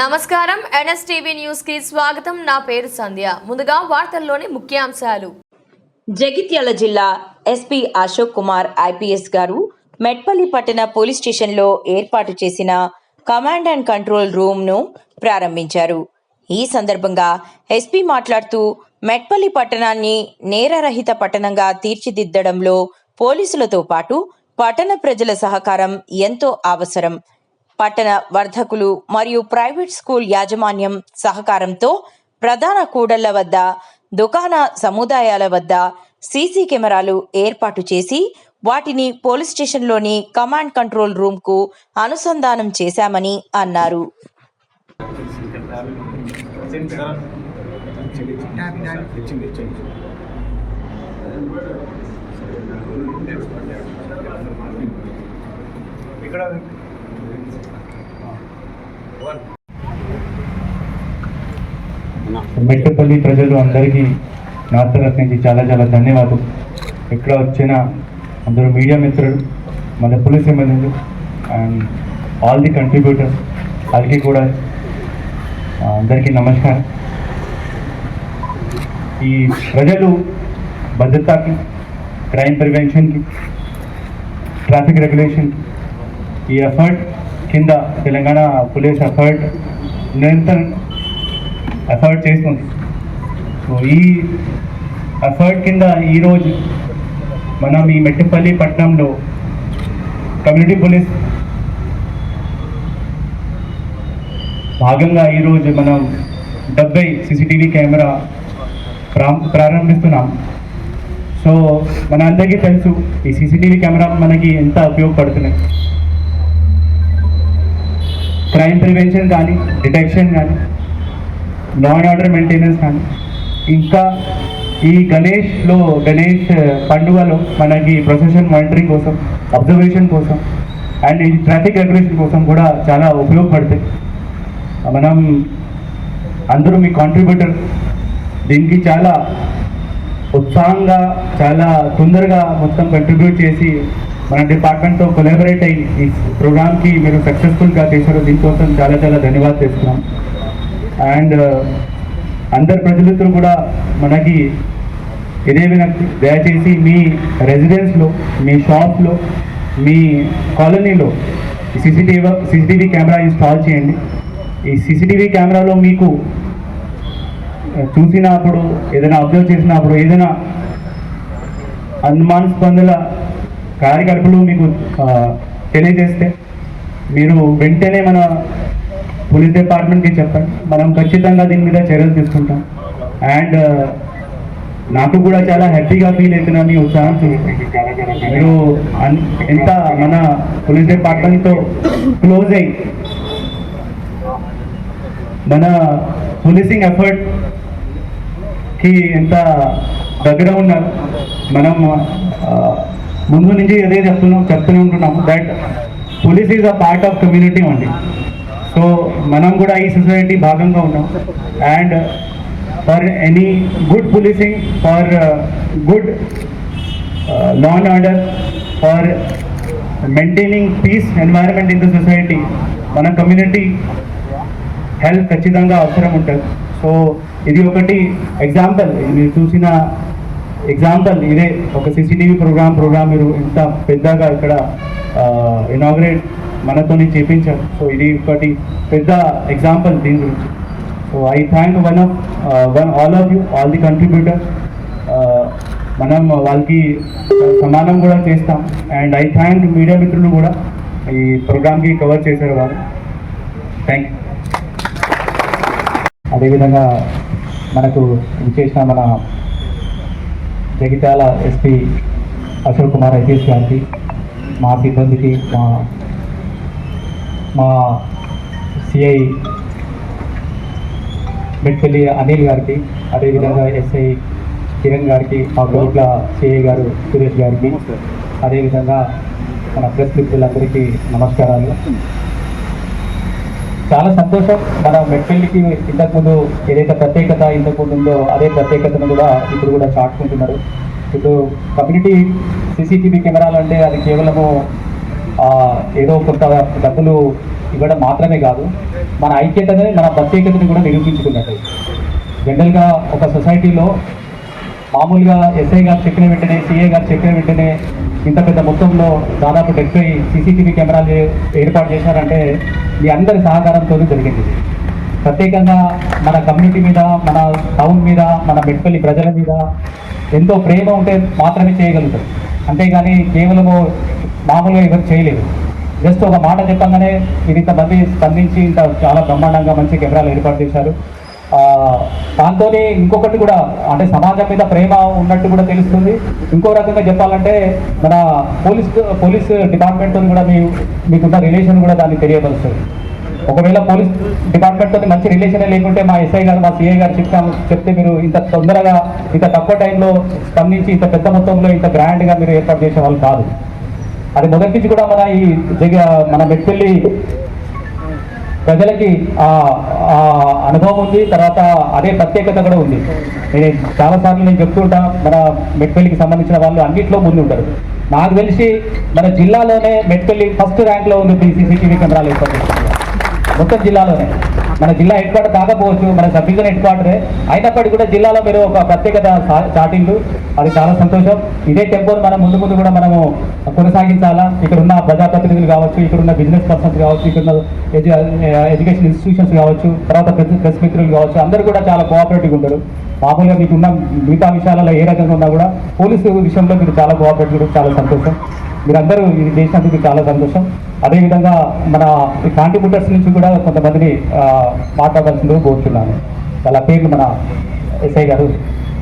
నమస్కారం. ఎన్ఎస్టీవీ న్యూస్కి స్వాగతం. నా పేరు సంధ్య. ముందుగా వార్తల్లోని ముఖ్యాంశాలు. జగిత్యాల జిల్లా ఎస్పీ అశోక్ కుమార్ ఐపీఎస్ గారు మెట్పల్లి పట్టణ పోలీస్ స్టేషన్లో ఏర్పాటు చేసిన కమాండ్ అండ్ కంట్రోల్ రూమ్ను ప్రారంభించారు. ఈ సందర్భంగా ఎస్పీ మాట్లాడుతూ మెట్పల్లి పట్టణాన్ని నేరరహిత పట్టణంగా తీర్చిదిద్దడంలో పోలీసులతో పాటు పట్టణ ప్రజల సహకారం ఎంతో అవసరం. పట్టణ వర్ధకులు మరియు ప్రైవేట్ స్కూల్ యాజమాన్యం సహకారంతో ప్రధాన కూడళ్ళ వద్ద దుకాణ సముదాయాల వద్ద సీసీ కెమెరాలు ఏర్పాటు చేసి వాటిని పోలీస్ స్టేషన్లోని కమాండ్ కంట్రోల్ రూమ్కు అనుసంధానం చేశామని అన్నారు. ఇక్కడ మెట్టపల్లి ప్రజలు అందరికీ నా తరఫు నుంచి చాలా చాలా ధన్యవాదాలు. ఇక్కడ వచ్చిన అందరూ మీడియా మిత్రులు మన పోలీస్ ఎమ్మెల్యేలు అండ్ ఆల్ ది కంట్రిబ్యూటర్స్ వాళ్ళకి కూడా అందరికీ నమస్కారం. ఈ ప్రజలు భద్రతకి క్రైమ్ ప్రివెన్షన్కి ట్రాఫిక్ రెగ్యులేషన్ ఈ ఎఫర్ట్ కింద తెలంగాణ పోలీస్ ఎఫర్ట్ నిరంతరం ఎఫర్ట్ చేస్తుంది. సో ఈ ఎఫర్ట్ కింద ఈరోజు మనం ఈ మెట్టిపల్లి పట్టణంలో కమ్యూనిటీ పోలీస్ భాగంగా ఈరోజు మనం డెబ్బై సీసీటీవీ కెమెరా ప్రా ప్రారంభిస్తున్నాం. సో మన అందరికీ తెలుసు ఈ సీసీటీవీ కెమెరా మనకి ఎంత ఉపయోగపడుతున్నాయి. క్రైమ్ ప్రివెన్షన్ కానీ డిటెక్షన్ కానీ లా అండ్ ఆర్డర్ మెయింటెనెన్స్ కానీ. ఇంకా ఈ గణేష్లో గణేష్ పండుగలో మనకి ప్రొసెషన్ మానిటరింగ్ కోసం అబ్జర్వేషన్ కోసం అండ్ ఈ ట్రాఫిక్ రెగ్యులేషన్ కోసం కూడా చాలా ఉపయోగపడతాయి. మనం అందరూ మీ కాంట్రిబ్యూటర్ దీనికి చాలా ఉత్సాహంగా చాలా తొందరగా మొత్తం కంట్రిబ్యూట్ చేసి మన డిపార్ట్మెంట్తో కొలాబరేట్ అయ్యి ఈ ప్రోగ్రామ్కి మీరు సక్సెస్ఫుల్గా చేశారు దీనికోసం చాలా చాలా ధన్యవాదాలు చేస్తున్నాం అండ్ uh, అందరు ప్రజలతో కూడా మనకి ఇదే వినక్తి దయచేసి మీ రెసిడెన్స్లో మీ షాప్లో మీ కాలనీలో సీసీటీవీ సీసీటీవీ కెమెరా ఇన్స్టాల్ చేయండి. ఈ సీసీటీవీ కెమెరాలో మీకు uh, చూసినప్పుడు ఏదైనా అబ్జర్వ్ చేసినప్పుడు ఏదైనా అనుమానాస్పందుల కార్యకర్తలు మీకు తెలియజేస్తే మీరు వెంటనే మన పోలీస్ డిపార్ట్మెంట్కి చెప్పండి. మనం ఖచ్చితంగా దీని మీద చర్యలు తీసుకుంటాం. అండ్ నాకు కూడా చాలా హ్యాపీగా ఫీల్ అవుతున్నా మీ ఉత్సాహం చూసి మీరు ఎంత మన పోలీస్ డిపార్ట్మెంట్తో క్లోజ్ అయ్యి మన పోలీసింగ్ ఎఫర్ట్కి ఎంత దగ్గర ఉన్నారు. మనం ముందు నుంచి అదే చెప్తున్నాం చెప్తూనే ఉంటున్నాము that police is a part of community అండి సో మనం కూడా ఈ సొసైటీ భాగంగా ఉన్నాం. And for any good policing for good law and order for maintaining peace environment in the society మన కమ్యూనిటీ హెల్త్ ఖచ్చితంగా అవసరం ఉంటుంది. సో ఇది ఒకటి ఎగ్జాంపుల్ మీరు చూసిన ఎగ్జాంపుల్ ఇదే ఒక సీసీటీవీ ప్రోగ్రామ్ ప్రోగ్రామ్ మీరు ఇంత పెద్దగా ఇక్కడ ఇనాగ్రేట్ మనతోని చేపించారు. సో ఇది ఒకటి పెద్ద ఎగ్జాంపుల్ దీని గురించి. So I thank one of one all of you all the contributor మనం వాళ్ళకి సమానం కూడా చేస్తాం. అండ్ ఐ థ్యాంక్ మీడియా మిత్రులు కూడా ఈ ప్రోగ్రామ్కి కవర్ చేశారు వాళ్ళు. థ్యాంక్ యూ అదేవిధంగా మనకు విశేష మన జగిత్యాల ఎస్పీ అశోక్ కుమార్ ఐపీఎస్ గారికి మా సిబ్బందికి మా మా సిఐ మెట్పల్లి అనిల్ గారికి అదేవిధంగా ఎస్ఐ కిరణ్ గారికి మా కోట్ల సిఐ గారు సురేష్ గారికి అదేవిధంగా మన ప్రెస్ మిత్రులందరికీ నమస్కారాలు. చాలా సంతోషం. మన మెట్పల్లికి ఇంతకుముందు ఏదైతే ప్రత్యేకత ఇంతకుముందు ఉందో అదే ప్రత్యేకతను కూడా ఇప్పుడు కూడా చాటుకుంటున్నారు. ఇప్పుడు కమ్యూనిటీ సీసీటీవీ కెమెరాలు అంటే అది కేవలము ఏదో కొంత డబ్బులు ఇవ్వడం మాత్రమే కాదు. మన ఐక్యతని మన ప్రత్యేకతని కూడా నిరూపించుకున్నట్టు. జనరల్గా ఒక సొసైటీలో మామూలుగా ఎస్ఐ గారు చెప్పిన వెంటనే సిఏ గారు చెప్పిన వెంటనే ఇంత పెద్ద మొత్తంలో దాదాపు డెబ్బై సీసీటీవీ కెమెరాలు ఏర్పాటు చేశారంటే మీ అందరి సహకారంతో జరిగింది. ప్రత్యేకంగా మన కమ్యూనిటీ మీద మన టౌన్ మీద మన మెట్పల్లి ప్రజల మీద ఎంతో ప్రేమ ఉంటే మాత్రమే చేయగలుగుతారు అంతేగాని కేవలము మామూలుగా ఎవరు చేయలేరు. జస్ట్ ఒక మాట చెప్పగానే మీరు ఇంతమంది స్పందించి ఇంత చాలా బ్రహ్మాండంగా మంచి కెమెరాలు ఏర్పాటు చేశారు. దాంతోనే ఇంకొకటి కూడా అంటే సమాజం మీద ప్రేమ ఉన్నట్టు కూడా తెలుస్తుంది. ఇంకో రకంగా చెప్పాలంటే మన పోలీస్ పోలీస్ డిపార్ట్మెంట్తో కూడా మీ మీకున్న రిలేషన్ కూడా దాన్ని తెలియపరుస్తుంది. ఒకవేళ పోలీస్ డిపార్ట్మెంట్తో మంచి రిలేషనే లేకుంటే మా ఎస్ఐ గారు మా సిఐ గారు చెప్తాము చెప్తే మీరు ఇంత తొందరగా ఇంత తక్కువ టైంలో స్పందించి ఇంత పెద్ద మొత్తంలో ఇంత గ్రాండ్గా మీరు ఏర్పాటు చేసే వాళ్ళు కాదు. అది మొదటి నుంచి కూడా మన ఈ జగ మన మెట్పల్లి ప్రజలకి ఆ అనుభవం ఉంది తర్వాత అదే ప్రత్యేకత కూడా ఉంది. నేను చాలాసార్లు నేను చెప్తుంటా మన మెట్పల్లికి సంబంధించిన వాళ్ళు అన్నింటిలో ముందు ఉంటారు. నాకు తెలిసి మన జిల్లాలోనే మెట్పల్లి ఫస్ట్ ర్యాంక్లో ఉంది సీసీటీవీ కెమెరాలు ఏర్పాటు మొత్తం జిల్లాలోనే. మన జిల్లా హెడ్ క్వార్టర్ కాకపోవచ్చు మన సబ్ డివిజన్ హెడ్ క్వార్టరే అయినప్పటికీ కూడా జిల్లాలో మీరు ఒక ప్రత్యేకత చాటిండు అది చాలా సంతోషం. ఇదే టెంపోని మనం ముందు ముందు కూడా మనము కొనసాగించాలా? ఇక్కడ ఉన్న ప్రజాప్రతినిధులు కావచ్చు ఇక్కడ ఉన్న బిజినెస్ పర్సన్స్ కావచ్చు ఇక్కడ ఉన్న ఎడ్యు ఎడ్యుకేషన్ ఇన్స్టిట్యూషన్స్ కావచ్చు తర్వాత ప్రెస్ మిత్రులు కావచ్చు అందరూ కూడా చాలా కోఆపరేటివ్గా ఉండరు మామూలుగా మీకున్న మిగతా విషయాలలో ఏ రకంగా ఉన్నా కూడా పోలీసు విషయంలో మీరు చాలా కోఆపరేటివ్ చాలా సంతోషం. మీరందరూ ఇది చేసినందుకు చాలా సంతోషం. అదేవిధంగా మన కాంట్రిబ్యూటర్స్ నుంచి కూడా కొంతమందిని మాట్లాడాల్సిందిగా కోరుతున్నాను వాళ్ళ పేర్లు మన ఎస్ఐ గారు